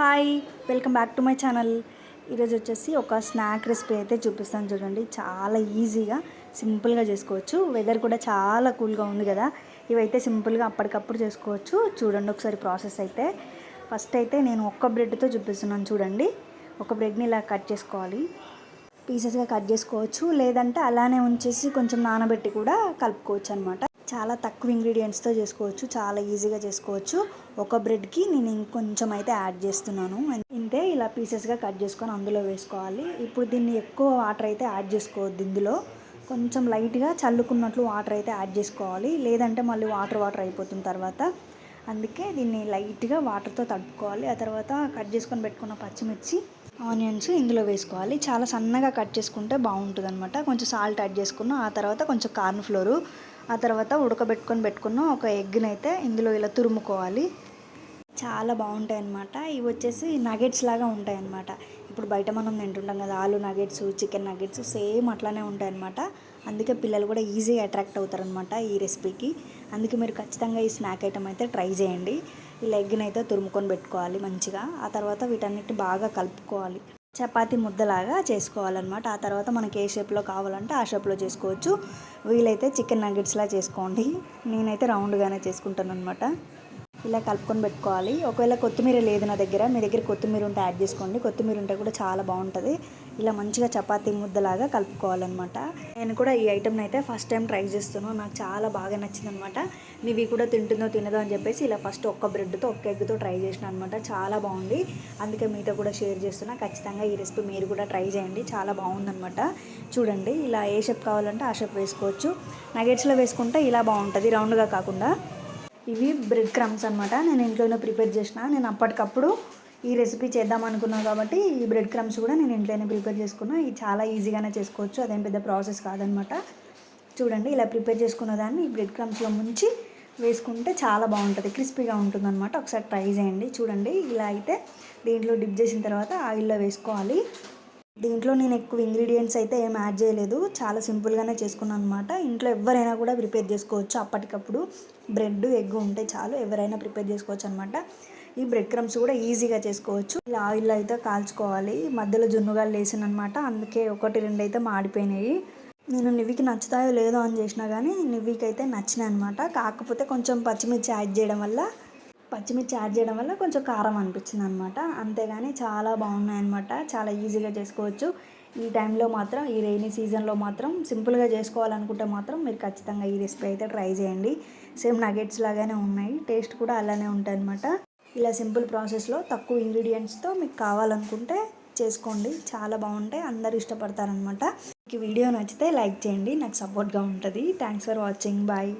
Hi welcome back to my channel. ఈరోజు వచ్చేసి ఒక స్నాక్ రెసిపీ అయితే చూపిస్తాను చూడండి. చాలా ఈజీగా సింపుల్గా చేసుకోవచ్చు. వెదర్ కూడా చాలా కూల్గా ఉంది కదా. ఇవైతే సింపుల్గా అప్పటికప్పుడు చేసుకోవచ్చు. చూడండి ఒకసారి ప్రాసెస్ అయితే. ఫస్ట్ అయితే నేను ఒక్క బ్రెడ్తో చూపిస్తున్నాను చూడండి. ఒక బ్రెడ్ని ఇలా కట్ చేసుకోవాలి. పీసెస్గా కట్ చేసుకోవచ్చు. లేదంటే అలానే ఉంచేసి కొంచెం నానబెట్టి కూడా కలుపుకోవచ్చు అనమాట చాలా తక్కువ ఇంగ్రీడియంట్స్తో చేసుకోవచ్చు చాలా ఈజీగా చేసుకోవచ్చు. ఒక బ్రెడ్కి నేను ఇంకొంచెం అయితే యాడ్ చేస్తున్నాను. ఇంతే ఇలా పీసెస్గా కట్ చేసుకొని అందులో వేసుకోవాలి. ఇప్పుడు దీన్ని ఎక్కువ వాటర్ అయితే యాడ్ చేసుకోవద్దు ఇందులో. కొంచెం లైట్గా చల్లుకున్నట్లు వాటర్ అయితే యాడ్ చేసుకోవాలి. లేదంటే మళ్ళీ వాటర్ వాటర్ అయిపోతుంది తర్వాత అందుకే దీన్ని లైట్గా వాటర్తో తడుపుకోవాలి. ఆ తర్వాత కట్ చేసుకొని పెట్టుకున్న పచ్చిమిర్చి ఆనియన్స్ ఇందులో వేసుకోవాలి. చాలా సన్నగా కట్ చేసుకుంటే బాగుంటుంది అనమాట కొంచెం సాల్ట్ యాడ్ చేసుకున్నాం ఆ తర్వాత కొంచెం కార్న్ ఫ్లోరు ఆ తర్వాత ఉడకబెట్టుకొని పెట్టుకున్న ఒక ఎగ్ని అయితే ఇందులో ఇలా తురుముకోవాలి. చాలా బాగుంటాయి అన్నమాట ఇవి వచ్చేసి నగెట్స్ లాగా ఉంటాయి అన్నమాట ఇప్పుడు బయట మనం తింటుంటాం కదా ఆలు నగెట్స్ చికెన్ నగెట్స్ సేమ్ అట్లానే ఉంటాయి అన్నమాట అందుకే పిల్లలు కూడా ఈజీగా అట్రాక్ట్ అవుతారనమాట ఈ రెసిపీకి. అందుకే మీరు ఖచ్చితంగా ఈ స్నాక్ ఐటమ్ అయితే ట్రై చేయండి. ఈ లెగ్ని అయితే తురుముకొని పెట్టుకోవాలి మంచిగా. ఆ తర్వాత వీటన్నిటి బాగా కలుపుకోవాలి. చపాతి ముద్దలాగా చేసుకోవాలన్నమాట. ఆ తర్వాత మనకి ఏ షేప్లో కావాలంటే ఆ షేప్లో చేసుకోవచ్చు. వీలైతే చికెన్ నగెట్స్లా చేసుకోండి. నేనైతే రౌండ్గానే చేసుకుంటాను అనమాట ఇలా కలుపుకొని పెట్టుకోవాలి. ఒకవేళ కొత్తిమీర లేదు నా దగ్గర మీ దగ్గర కొత్తిమీర ఉంటే యాడ్ చేసుకోండి. కొత్తిమీర ఉంటే కూడా చాలా బాగుంటుంది. ఇలా మంచిగా చపాతీ ముద్దలాగా కలుపుకోవాలన్నమాట. నేను కూడా ఈ ఐటమ్ని అయితే ఫస్ట్ టైం ట్రై చేస్తున్నాను. నాకు చాలా బాగా నచ్చిందనమాట నీవి కూడా తింటుందో తినదో అని చెప్పేసి ఇలా ఫస్ట్ ఒక్క బ్రెడ్తో ఒక్క ఎగ్తో ట్రై చేసిన అనమాట చాలా బాగుంది. అందుకే మీతో కూడా షేర్ చేస్తున్నా. ఖచ్చితంగా ఈ రెసిపీ మీరు కూడా ట్రై చేయండి. చాలా బాగుందనమాట చూడండి ఇలా ఏ షేప్ కావాలంటే ఆ షేప్ వేసుకోవచ్చు. నగెట్స్లో వేసుకుంటే ఇలా బాగుంటుంది. రౌండ్గా కాకుండా. ఇవి బ్రెడ్ క్రమ్స్ అనమాట నేను ఇంట్లోనే ప్రిపేర్ చేసిన నేను అప్పటికప్పుడు ఈ రెసిపీ చేద్దాం అనుకున్నాను కాబట్టి ఈ బ్రెడ్ క్రమ్స్ కూడా నేను ఇంట్లోనే ప్రిపేర్ చేసుకున్నా. ఇది చాలా ఈజీగానే చేసుకోవచ్చు. అదేం పెద్ద ప్రాసెస్ కాదనమాట చూడండి ఇలా ప్రిపేర్ చేసుకున్న దాన్ని ఈ బ్రెడ్ క్రమ్స్లో ముంచి వేసుకుంటే చాలా బాగుంటుంది. క్రిస్పీగా ఉంటుందన్నమాట. ఒకసారి ట్రై చేయండి. చూడండి ఇలా అయితే దీంట్లో డిప్ చేసిన తర్వాత ఆయిల్లో వేసుకోవాలి. దీంట్లో నేను ఎక్కువ ఇంగ్రీడియంట్స్ అయితే ఏం యాడ్ చేయలేదు. చాలా సింపుల్గానే చేసుకున్నాను అనమాట ఇంట్లో ఎవరైనా కూడా ప్రిపేర్ చేసుకోవచ్చు. అప్పటికప్పుడు బ్రెడ్ ఎగ్ ఉంటే చాలు ఎవరైనా ప్రిపేర్ చేసుకోవచ్చు అనమాట ఈ బ్రెడ్ క్రమ్స్ కూడా ఈజీగా చేసుకోవచ్చు. ఇలా ఆయిల్ అయితే కాల్చుకోవాలి. మధ్యలో జున్నుగాలు వేసిన అనమాట అందుకే ఒకటి రెండు అయితే మాడిపోయినాయి. నేను నివ్వికి నచ్చుతాయో లేదో అని చేసినా కానీ నివ్వికి అయితే నచ్చినాయి అనమాట కాకపోతే కొంచెం పచ్చిమిర్చి యాడ్ చేయడం వల్ల పచ్చిమిర్చి యాడ్ చేయడం వల్ల కొంచెం కారం అనిపించింది అనమాట అంతేగాని చాలా బాగున్నాయి అనమాట చాలా ఈజీగా చేసుకోవచ్చు. ఈ టైంలో మాత్రం ఈ రెయినీ సీజన్లో మాత్రం సింపుల్గా చేసుకోవాలనుకుంటే మాత్రం మీరు ఖచ్చితంగా ఈ రెసిపీ అయితే ట్రై చేయండి. సేమ్ నగెట్స్ లాగానే ఉన్నాయి. టేస్ట్ కూడా అలానే ఉంటాయి అనమాట ఇలా సింపుల్ ప్రాసెస్లో తక్కువ ఇంగ్రీడియంట్స్తో మీకు కావాలనుకుంటే చేసుకోండి. చాలా బాగుంటాయి. అందరు ఇష్టపడతారనమాట. మీకు వీడియో నచ్చితే లైక్ చేయండి. నాకు సపోర్ట్గా ఉంటుంది. Thanks for watching bye